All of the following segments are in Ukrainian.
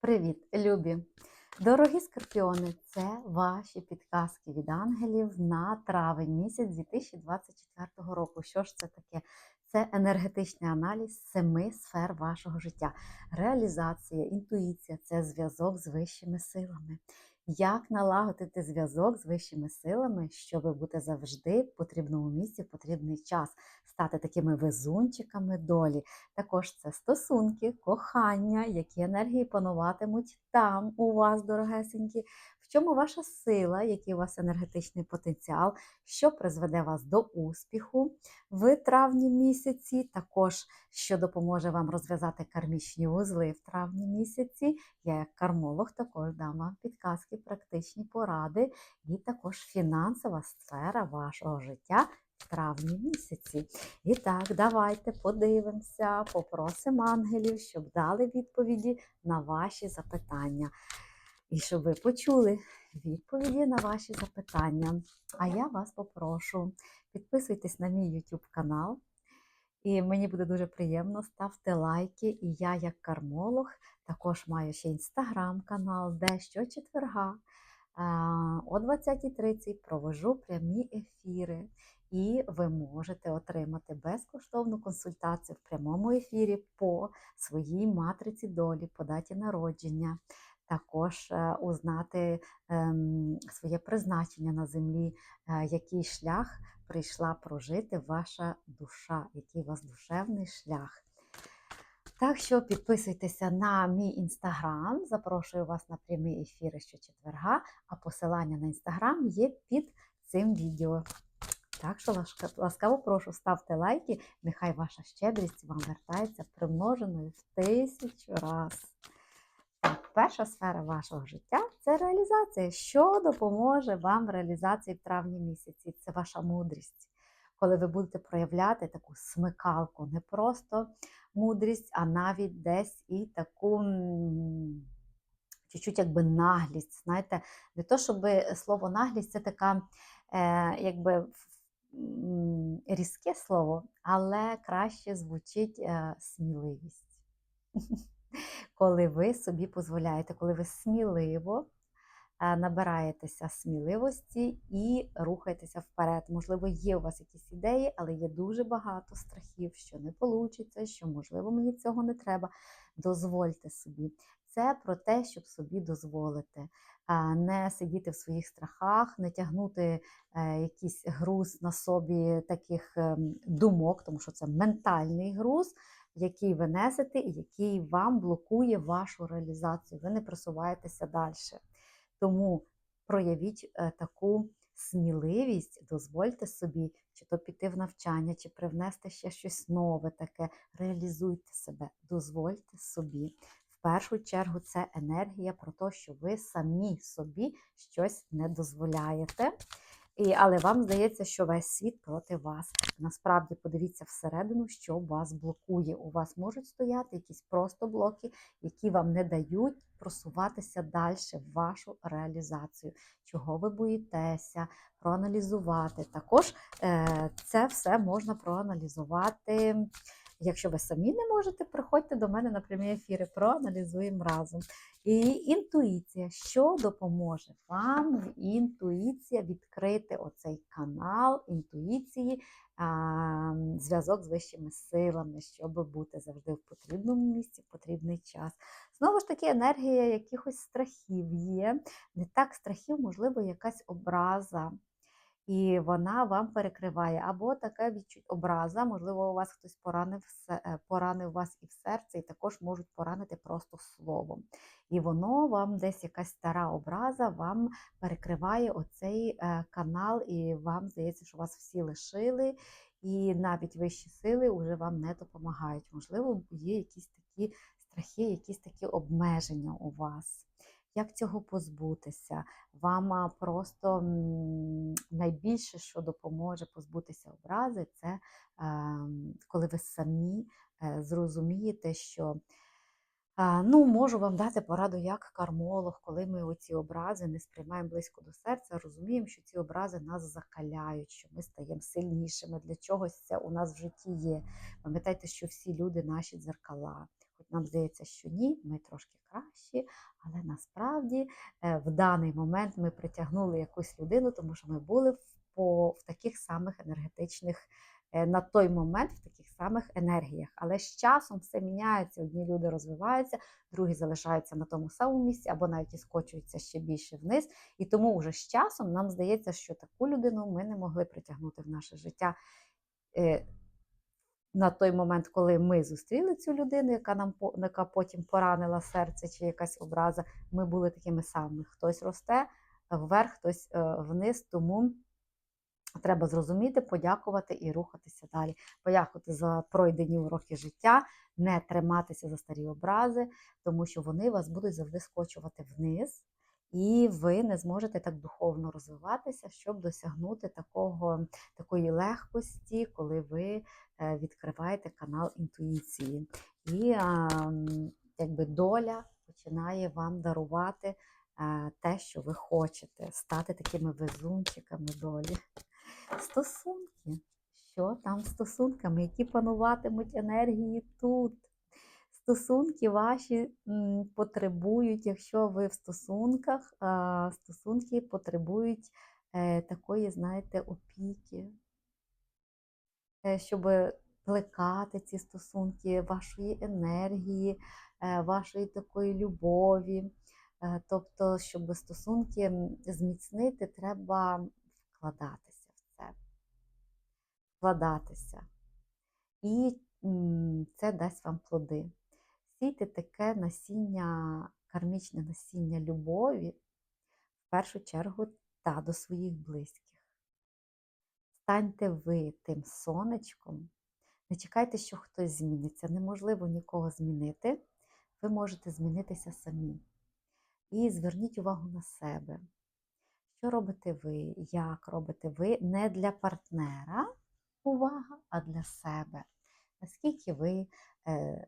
Привіт, любі! Дорогі скорпіони, це ваші підказки від ангелів на травень місяць 2024 року. Що ж це таке? Це енергетичний аналіз семи сфер вашого життя. Реалізація, інтуїція це зв'язок з вищими силами. Як налагодити зв'язок з вищими силами, щоб бути завжди в потрібному місці в потрібний час, стати такими везунчиками долі. Також це стосунки, кохання, які енергії пануватимуть там у вас, дорогесенькі, чому ваша сила, який у вас енергетичний потенціал, що призведе вас до успіху в травні місяці, також що допоможе вам розв'язати кармічні вузли в травні місяці. Я, як кармолог, також дам вам підказки, практичні поради, і також фінансова сфера вашого життя в травні місяці. І так, давайте подивимося, попросимо ангелів, щоб дали відповіді на ваші запитання. І щоб ви почули відповіді на ваші запитання. А я вас попрошу, підписуйтесь на мій YouTube канал. І мені буде дуже приємно, ставте лайки. І я, як кармолог, також маю ще інстаграм-канал, де щочетверга о 20.30 провожу прямі ефіри. І ви можете отримати безкоштовну консультацію в прямому ефірі по своїй матриці долі, по даті народження. Також е, узнати ем, своє призначення на землі, е, який шлях прийшла прожити ваша душа, який у вас душевний шлях. Так що підписуйтеся на мій інстаграм, запрошую вас на прямі ефіри щочетверга, а посилання на інстаграм є під цим відео. Так що ласкаво прошу, ставте лайки, нехай ваша щедрість вам вертається примноженою в тисячу раз. Перша сфера вашого життя це реалізація. Що допоможе вам в реалізації в травні місяці? Це ваша мудрість. Коли ви будете проявляти таку смикалку, не просто мудрість, а навіть десь і таку чуть-чуть якби наглість. Знаєте, не то, щоб слово наглість це така, е, якби різке слово, але краще звучить е, сміливість. Коли ви собі дозволяєте, коли ви сміливо е, набираєтеся сміливості і рухаєтеся вперед. Можливо, є у вас якісь ідеї, але є дуже багато страхів, що не вийде, що, можливо, мені цього не треба. Дозвольте собі. Це про те, щоб собі дозволити, не сидіти в своїх страхах, не тягнути е, якийсь груз на собі таких ем, думок, тому що це ментальний груз, який ви несете і який вам блокує вашу реалізацію. Ви не просуваєтеся далі. Тому проявіть е, таку сміливість, дозвольте собі, чи то піти в навчання, чи привнести ще щось нове таке. Реалізуйте себе, дозвольте собі. В першу чергу це енергія про те, що ви самі собі щось не дозволяєте. І, але вам здається, що весь світ проти вас. Насправді подивіться всередину, що вас блокує. У вас можуть стояти якісь просто блоки, які вам не дають просуватися далі в вашу реалізацію, чого ви боїтеся, проаналізувати. Також е, це все можна проаналізувати. Якщо ви самі не можете, приходьте до мене на прямі ефіри, проаналізуємо разом. І інтуїція, що допоможе вам інтуїція відкрити оцей канал інтуїції, зв'язок з вищими силами, щоб бути завжди в потрібному місці, в потрібний час. Знову ж таки, енергія якихось страхів є. Не так страхів, можливо, якась образа. І вона вам перекриває. Або така відчуть образа, можливо, у вас хтось поранив, е, поранив вас і в серце, і також можуть поранити просто словом. І воно вам десь якась стара образа вам перекриває оцей е, канал, і вам здається, що вас всі лишили, і навіть вищі сили вже вам не допомагають. Можливо, є якісь такі страхи, якісь такі обмеження у вас. Як цього позбутися? Вам просто найбільше, що допоможе позбутися образи, це ем, коли ви самі е, зрозумієте, що Ну, можу вам дати пораду як кармолог, коли ми оці образи не сприймаємо близько до серця, розуміємо, що ці образи нас закаляють, що ми стаємо сильнішими. Для чогось це у нас в житті є. Пам'ятайте, що всі люди наші дзеркала. Нам здається, що ні, ми трошки кращі, але насправді е, в даний момент ми притягнули якусь людину, тому що ми були в, по, в таких самих енергетичних. е, На той момент в таких самих енергіях. Але з часом все міняється. Одні люди розвиваються, другі залишаються на тому самому місці, або навіть і скочуються ще більше вниз. І тому вже з часом нам здається, що таку людину ми не могли притягнути в наше життя. На той момент, коли ми зустріли цю людину, яка нам яка потім поранила серце чи якась образа, ми були такими самими. Хтось росте вверх, хтось е, вниз. Тому треба зрозуміти, подякувати і рухатися далі. Подякувати за пройдені уроки життя, не триматися за старі образи, тому що вони вас будуть завжди скочувати вниз, і ви не зможете так духовно розвиватися, щоб досягнути такого, такої легкості, коли ви е, відкриваєте канал інтуїції. І якби доля починає вам дарувати е, те, що ви хочете, стати такими везунчиками долі. Стосунки. Що там стосунками, які пануватимуть енергії тут? Стосунки ваші потребують, якщо ви в стосунках, стосунки потребують е, такої, знаєте, опіки, е, щоб плекати ці стосунки, вашої енергії, е, вашої такої любові. Тобто, щоб стосунки зміцнити, треба вкладатися в це. Вкладатися. І це дасть вам плоди. Сійте таке насіння, кармічне насіння любові, в першу чергу, та до своїх близьких. Станьте ви тим сонечком. Не чекайте, що хтось зміниться. Неможливо нікого змінити. Ви можете змінитися самі. І зверніть увагу на себе. Що робите ви? Як робите ви? Не для партнера увага, а для себе. Наскільки ви е,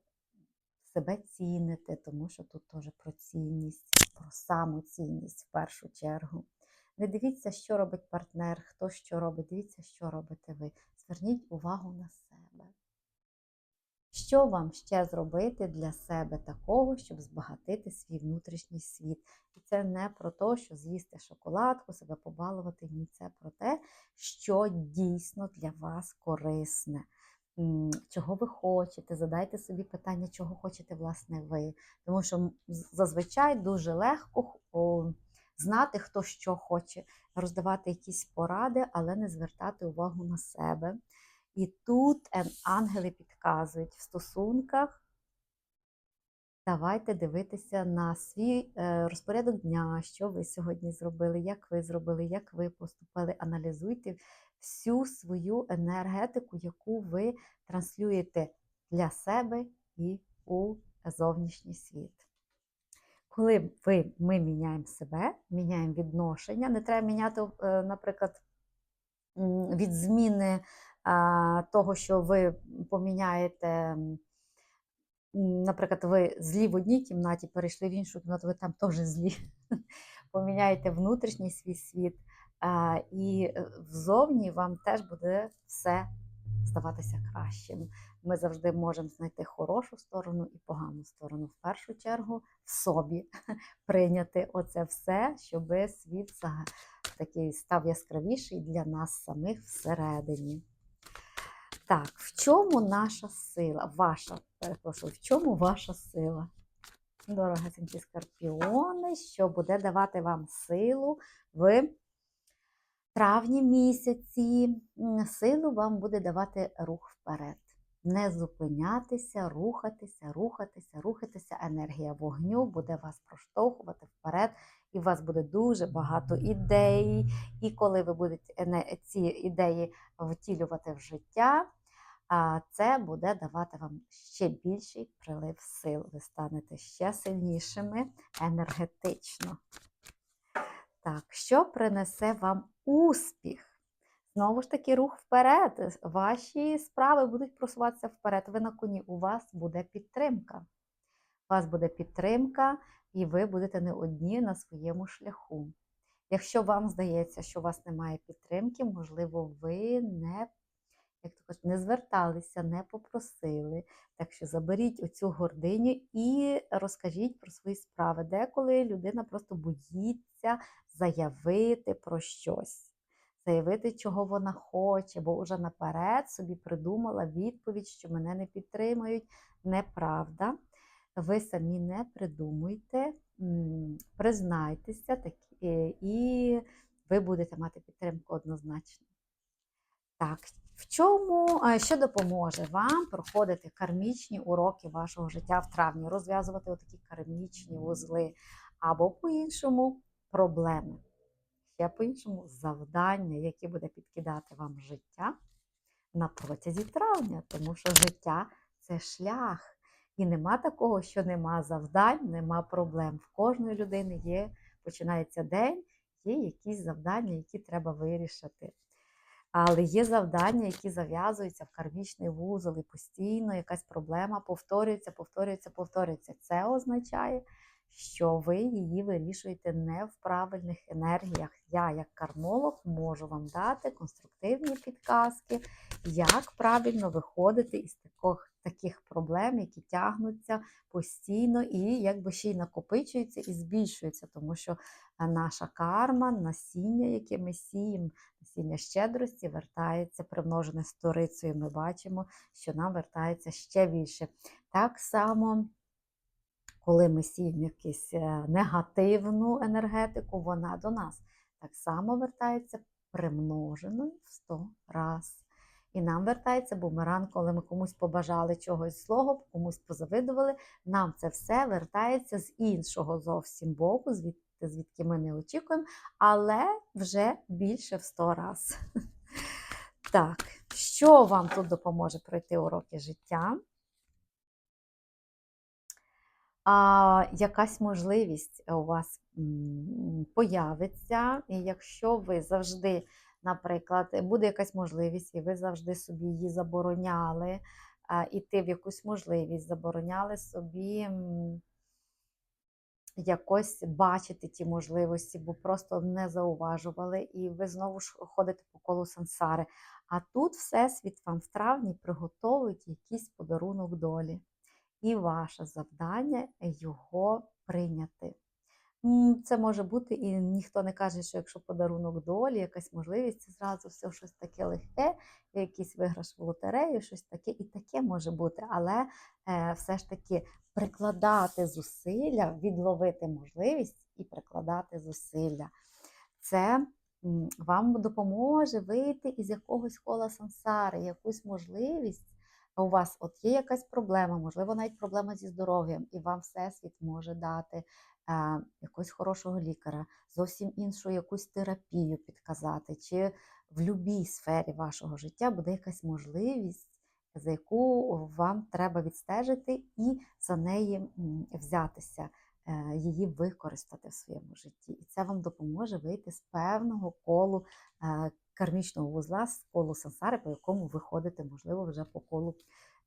себе ціните, тому що тут теж про цінність, про самоцінність в першу чергу. Не дивіться, що робить партнер, хто що робить, дивіться, що робите ви. Зверніть увагу на себе. Що вам ще зробити для себе такого, щоб збагатити свій внутрішній світ? І це не про те, що з'їсти шоколадку, себе побалувати. Ні, це про те, що дійсно для вас корисне. Чого ви хочете? Задайте собі питання, чого хочете власне ви. Тому що зазвичай дуже легко знати, хто що хоче, роздавати якісь поради, але не звертати увагу на себе. І тут ангели підказують в стосунках. Давайте дивитися на свій е, розпорядок дня, що ви сьогодні зробили, як ви зробили, як ви поступили. Аналізуйте всю свою енергетику, яку ви транслюєте для себе і у зовнішній світ. Коли ви, ми міняємо себе, міняємо відношення, не треба міняти, е, наприклад, від зміни того, що ви поміняєте, наприклад, ви злі в одній кімнаті, перейшли в іншу кімнату, ви там теж злі. Поміняєте внутрішній свій світ, і е, взовні вам теж буде все здаватися кращим. Ми завжди можемо знайти хорошу сторону і погану сторону. В першу чергу в собі прийняти оце все, щоб світ такий став яскравіший для нас самих всередині. Так, в чому наша сила? Ваша, перепрошую, в чому ваша сила? Дорогесенькі скорпіони, що буде давати вам силу в травні місяці. Силу вам буде давати рух вперед. Не зупинятися, рухатися, рухатися, рухатися. Енергія вогню буде вас проштовхувати вперед, і у вас буде дуже багато ідей. І коли ви будете ці ідеї втілювати в життя, це буде давати вам ще більший прилив сил. Ви станете ще сильнішими енергетично. Так, що принесе вам успіх? Знову ж таки, рух вперед. Ваші справи будуть просуватися вперед. Ви на коні, у вас буде підтримка. У вас буде підтримка, і ви будете не одні на своєму шляху. Якщо вам здається, що у вас немає підтримки, можливо, ви не як то кажуть, не зверталися, не попросили. Так що заберіть оцю гординю і розкажіть про свої справи. Деколи людина просто боїться заявити про щось, заявити, чого вона хоче, бо вже наперед собі придумала відповідь, що мене не підтримують. Неправда. Ви самі не придумуйте, признайтеся такі, е, і ви будете мати підтримку однозначно. Так, в чому, е, що допоможе вам проходити кармічні уроки вашого життя в травні, розв'язувати отакі кармічні вузли, або по-іншому проблеми. Ще по-іншому завдання, які буде підкидати вам життя на протязі травня, тому що життя це шлях. І нема такого, що нема завдань, нема проблем. В кожної людини є, починається день, є якісь завдання, які треба вирішити. Але є завдання, які зав'язуються в кармічний вузол, і постійно якась проблема повторюється, повторюється, повторюється. Це означає, що ви її вирішуєте не в правильних енергіях. Я, як кармолог, можу вам дати конструктивні підказки, як правильно виходити із таких, таких проблем, які тягнуться постійно і якби ще й накопичуються і збільшуються, тому що е, наша карма, насіння, яке ми сіємо, насіння щедрості, вертається примножене сторицею. Ми бачимо, що нам вертається ще більше. Так само коли ми сіємо якусь е, негативну енергетику, вона до нас так само вертається примноженою в 100 раз. І нам вертається бумеранг, коли ми комусь побажали чогось злого, комусь позавидували. Нам це все вертається з іншого зовсім боку, звідти, звідки ми не очікуємо, але вже більше в 100 раз. Так, що вам тут допоможе пройти уроки життя? а, якась можливість у вас появиться, і якщо ви завжди, наприклад, буде якась можливість, і ви завжди собі її забороняли, іти в якусь можливість, забороняли собі якось бачити ті можливості, бо просто не зауважували, і ви знову ж ходите по колу сансари. А тут Всесвіт вам в травні приготовить якийсь подарунок долі і ваше завдання його прийняти. Це може бути, і ніхто не каже, що якщо подарунок долі, якась можливість, це зразу все щось таке легке, якийсь виграш в лотерею, щось таке, і таке може бути. Але е, все ж таки прикладати зусилля, відловити можливість і прикладати зусилля. Це вам допоможе вийти із якогось кола сансари, якусь можливість у вас от є якась проблема, можливо, навіть проблема зі здоров'ям, і вам Всесвіт може дати якогось хорошого лікаря, зовсім іншу якусь терапію підказати, чи в будь-якій сфері вашого життя буде якась можливість, за яку вам треба відстежити і за неї взятися, е, її використати в своєму житті. І це вам допоможе вийти з певного колу е, кармічного вузла з колу сансари, по якому ви ходите, можливо, вже по колу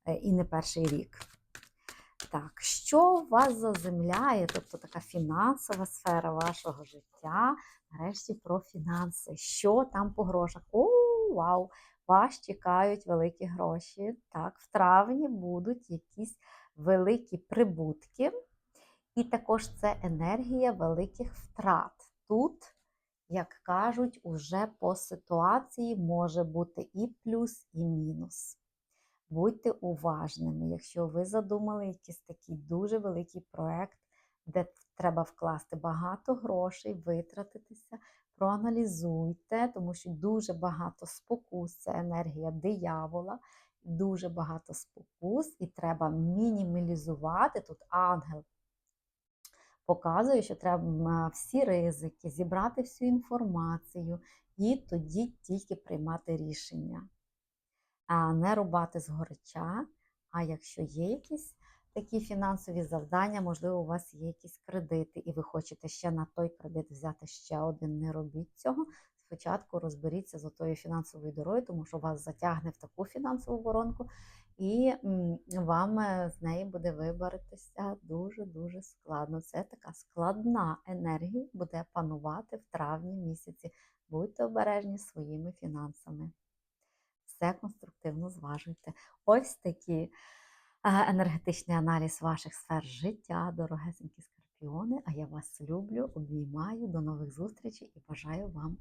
е, і не перший рік. Так, що вас заземляє, тобто така фінансова сфера вашого життя, нарешті про фінанси. Що там по грошах? О, вау! Вас чекають великі гроші. Так, в травні будуть якісь великі прибутки, і також це енергія великих втрат. Тут як кажуть, уже по ситуації може бути і плюс, і мінус. Будьте уважними, якщо ви задумали якийсь такий дуже великий проект, де треба вкласти багато грошей, витратитися, проаналізуйте, тому що дуже багато спокус, це енергія диявола, дуже багато спокус, і треба мінімалізувати тут ангел показує, що треба всі ризики, зібрати всю інформацію і тоді тільки приймати рішення. Не рубати згоряча. А якщо є якісь такі фінансові завдання, можливо, у вас є якісь кредити, і ви хочете ще на той кредит взяти ще один, не робіть цього. Спочатку розберіться з отою фінансовою дорою, тому що вас затягне в таку фінансову воронку, і вам е, з неї буде вибратися дуже-дуже складно. Це така складна енергія буде панувати в травні місяці. Будьте обережні своїми фінансами. Все. конструктивно зважуйте. Ось такі енергетичний аналіз ваших сфер життя, дорогесенькі скорпіони. А я вас люблю, обіймаю. До нових зустрічей і бажаю вам